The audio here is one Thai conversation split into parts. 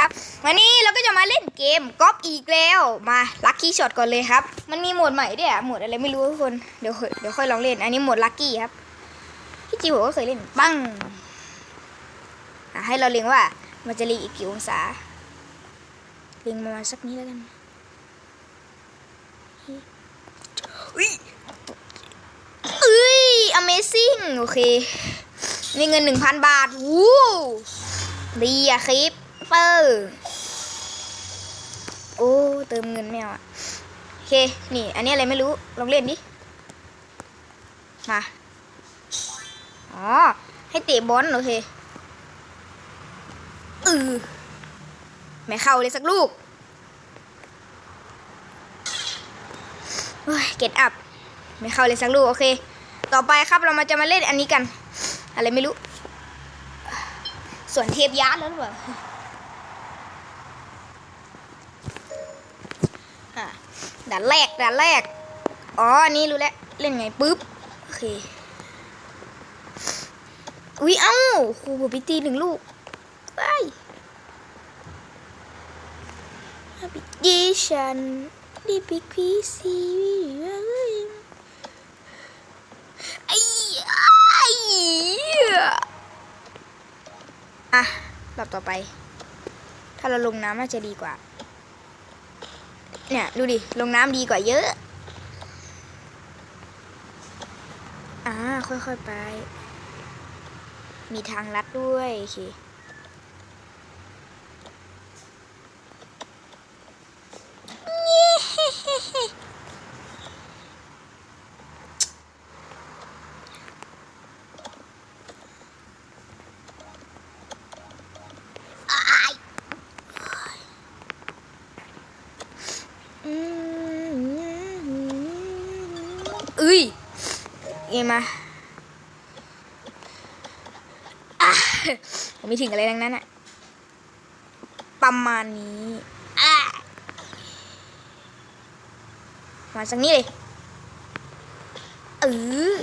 ครับ วันนี้เราก็จะมาเล่นเกมก๊อปอีกแล้วมาลัคกี้ช็อตก่อนเลยครับ มันมีโหมดใหม่ด้วยอะโหมดอะไรไม่รู้ทุกคนเดี๋ยวค่อยเดี๋ยวค่อยลองเล่น อันนี้โหมดลัคกี้ครับพี่จิวก็เคยเล่นปังให้เราเล็งว่ามันจะรีอีกกี่องศาเล็งประมาณสักนี้แล้วกันอุ้ยเอ้ย Amazing โอเคมีเงินหนึ่งพันบาทวู้ดีอะคลิป เปอร์โอ้เติมเงินแมวอะโอเค นี่ อันนี้อะไรไม่รู้ลองเล่นดิ มา อ๋อ ให้เตะบอลโอเคเออไม่เข้าเลยสักลูกเฮ้ยเก็ตอัพไม่เข้าเลยสักลูก โอเค ต่อไปครับเรามาจะมาเล่นอันนี้กัน อะไรไม่รู้ ส่วนเทปยาร์ดแล้วหรือเปล่าอะ ด่านแรกด่านแรก อ๋ออันนี้รู้แล้ว เล่นไงปุ๊บ โอเค อุ๊ยเอ้าครูบอกไปตีหนึ่งลูกไปปิดิฉันดิปิกพีซีไอ้ไอ้อะรอบต่อไป ถ้าเราลงน้ำน่าจะดีกว่า เนี่ยดูดิ ลงน้ำดีกว่าเยอะ อ่า ค่อยๆไป มีทางลัดด้วย โอเค เอ้ยเอมาผมไม่ถึงอะไรดังนั้นอะประมาณนี้มาสักนี้เลยเออ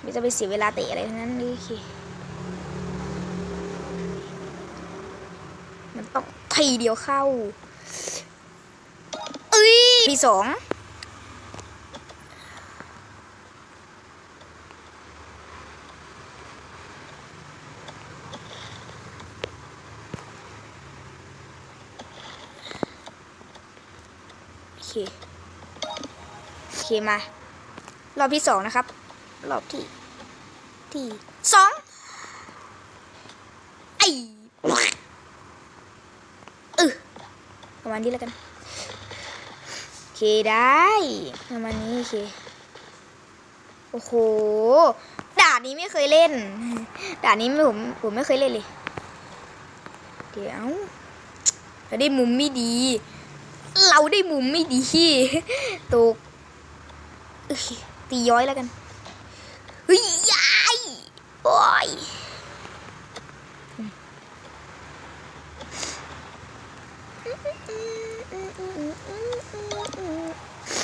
ไม่จะไปเสียเวลาเตะอะไรทั้งนั้นเลยโอเคมันต้องทีเดียวเข้าเอ้ยมีสอง โอเค โอเค มารอบที่สองนะครับ รอบที่ ที่สองไอ้เออประมาณนี้แล้วกันโอเคได้ประมาณนี้โอเคโอ้โหด่านนี้ไม่เคยเล่นด่านนี้ผมผมไม่เคยเล่นเลย เดี๋ยวเราได้มุมไม่ดี เราได้มุมไม่ดีตก ตีย้อยแล้วกันเฮ้ยยายโอ้ย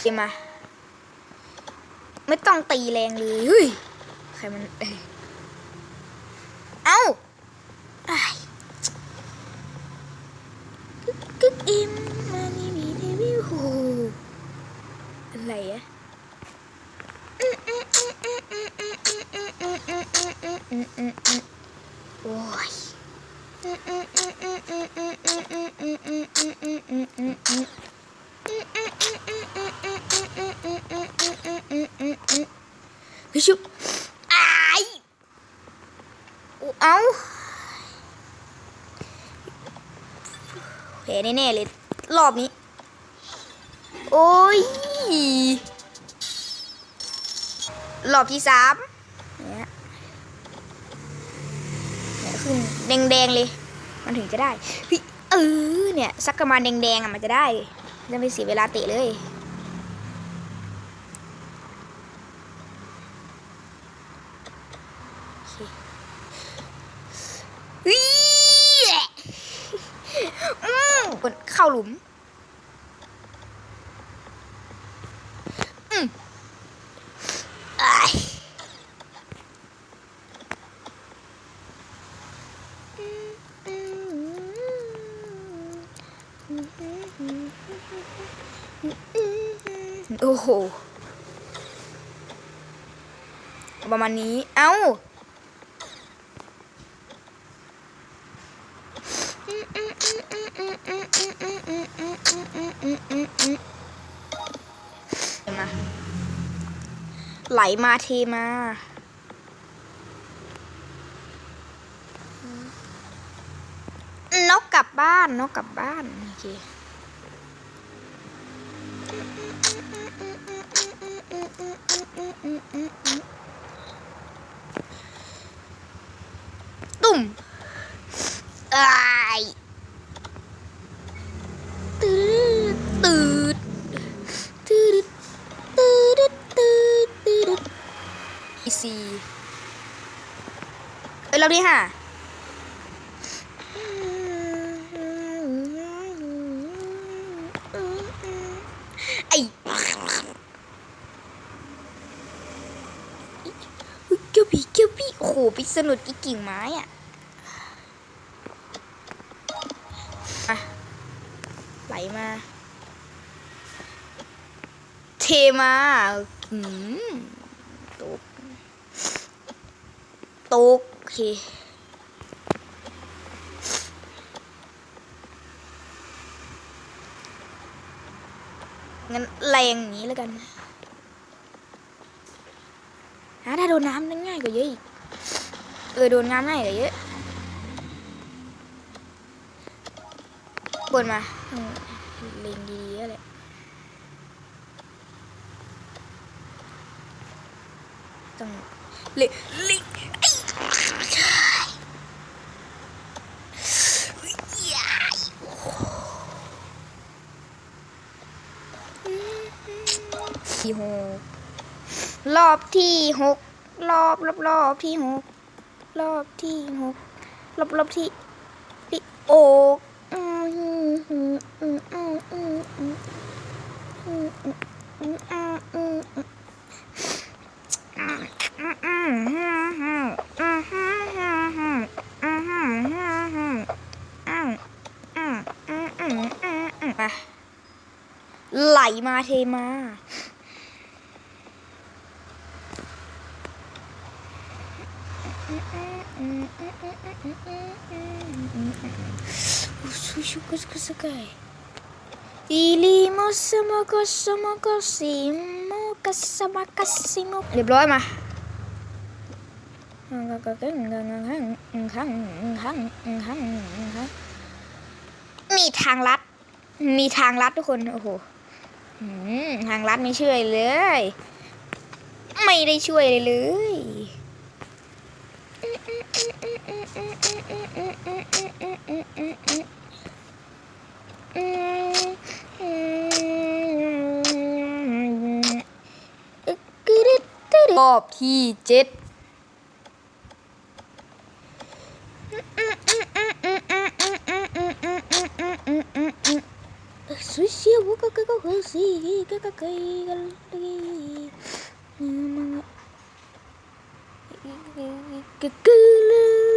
เกมมา ไม่ต้องตีแรงเลยเฮ้ยใครมันเอ้ยเอ้าไอ้กึกอิมมานี่มีเดวิวโหอะไรอะ โอ้ยเฮ้ยชุบอาเอาแผลแน่ๆเลย รอบนี้ โอ้ย รอบที่สามเนี่ยเนี่ยขึ้น แดงๆเลย มันถึงจะได้ พี่เออเนี่ยสักประมาณแดงๆอะมันจะได้ จะไม่เสียเวลาเตะเลยวิ่งอืมกดเข้าหลุม โอ้โห ประมาณนี้ เอ้ามาไหลมาเทมานกกลับบ้านนกกลับบ้านโอเค ตุ่มอายตืดตืดตืดตืดตืดตืดอีซีเอ้ยเราดีค่ะ ไอ้เจ้าพี่เจ้าพี่ โอ้โหปิสนุดกี่กิ่งไม้อะไหลมา เทมาอืมตกตกโอเคงั้นแรงอย่างนี้แล้วกันฮะถ้าโดนน้ำนั่นง่ายกว่าเยอะอีก ออโดนน้ำง่ายกว่าเยอะบนมาเล็งดีๆแล้วต้องเล็งเล็งไอ้ยายที่หกรอบที่หกรอบรอบรอบที่หก รอบที่หกรอบรอบที่ที่โอกไหลมาเทมา Ili sama sama kasimu kasama kasimu เรียบร้อยมามีทางลัด มีทางลัดทุกคน โอ้โหทางลัดไม่ช่วยเลย ไม่ได้ช่วยเลยเลย รอบที่เจ็ดสวยเชียวก็ก็ก็ก็สิก็ก็ก็กันก็ก็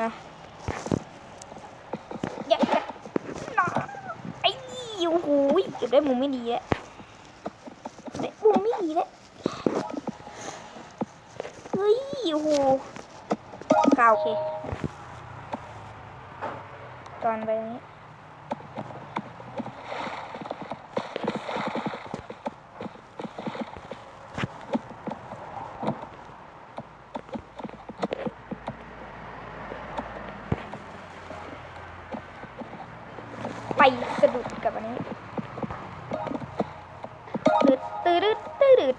นะอย่าไอ้โอ้โหเก็บได้มุมไม่ดีแล้วได้มุมไม่ดีแล้วเฮ้ยโอ้โหกาวโอเคตอนไปนี้ สะดุดกับอันนี้ตืดตืดตืดตืด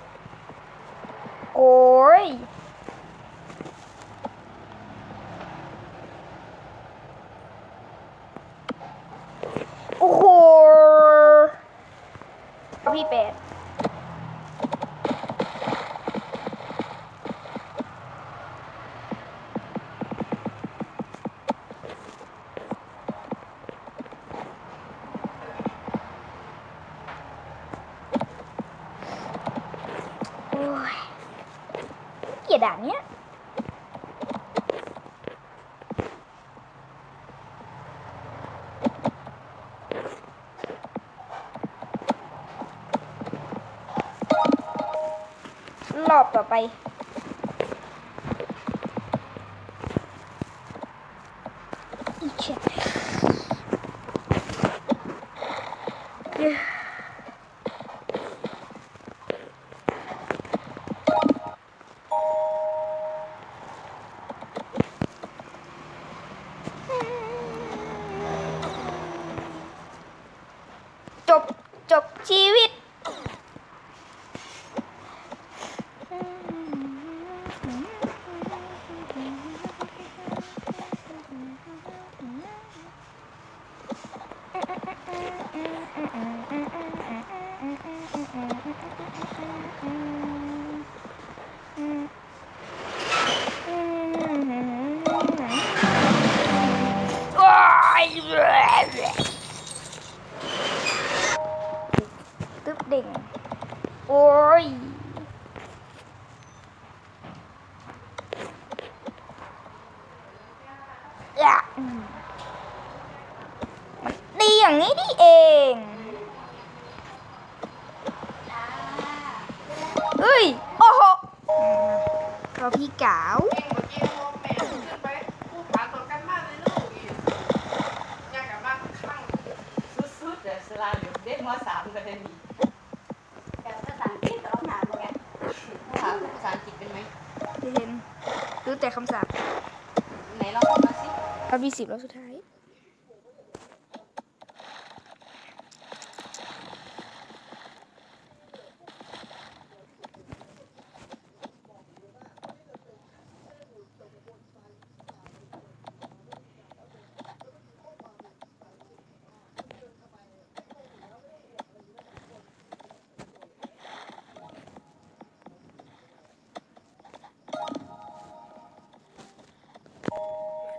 โอ้ยโอ้โหพี่แปด เนี้ยรอบต่อไป อย่างนี้นี่เองเอ้ย โอ้โหอืมเขาพี่เก๋าเองเมื่อกี้โมแม่ขึ้นไปผู้ผ่านต่อกันมากเลยลูกอีกอยากกลับบ้านข้างสุดๆแต่สลาอยู่เด็กมสามก็ได้มีแต่ภาษาอังกฤษก็ต้องหาเหมือนกันถามภาษาอังกฤษเป็นไหมที่เห็นรู้แต่คำศัพท์ไหนลองพูดมาสิเรามีสิบรอบสุดท้าย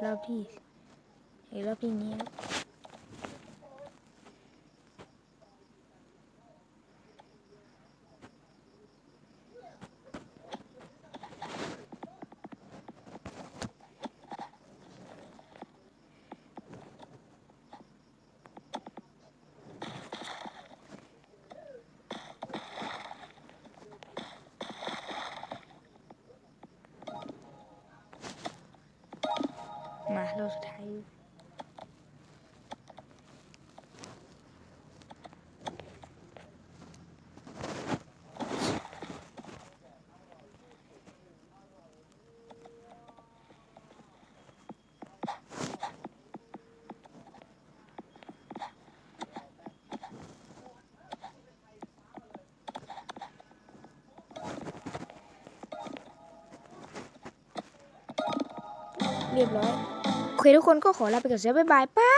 รอบที่ไอ้รอบที่นี้ ครับมารอบสุดท้าย เรียบร้อย โอเค ทุกคนก็ขอลาไปก่อนเสียบ๊ายบายป้า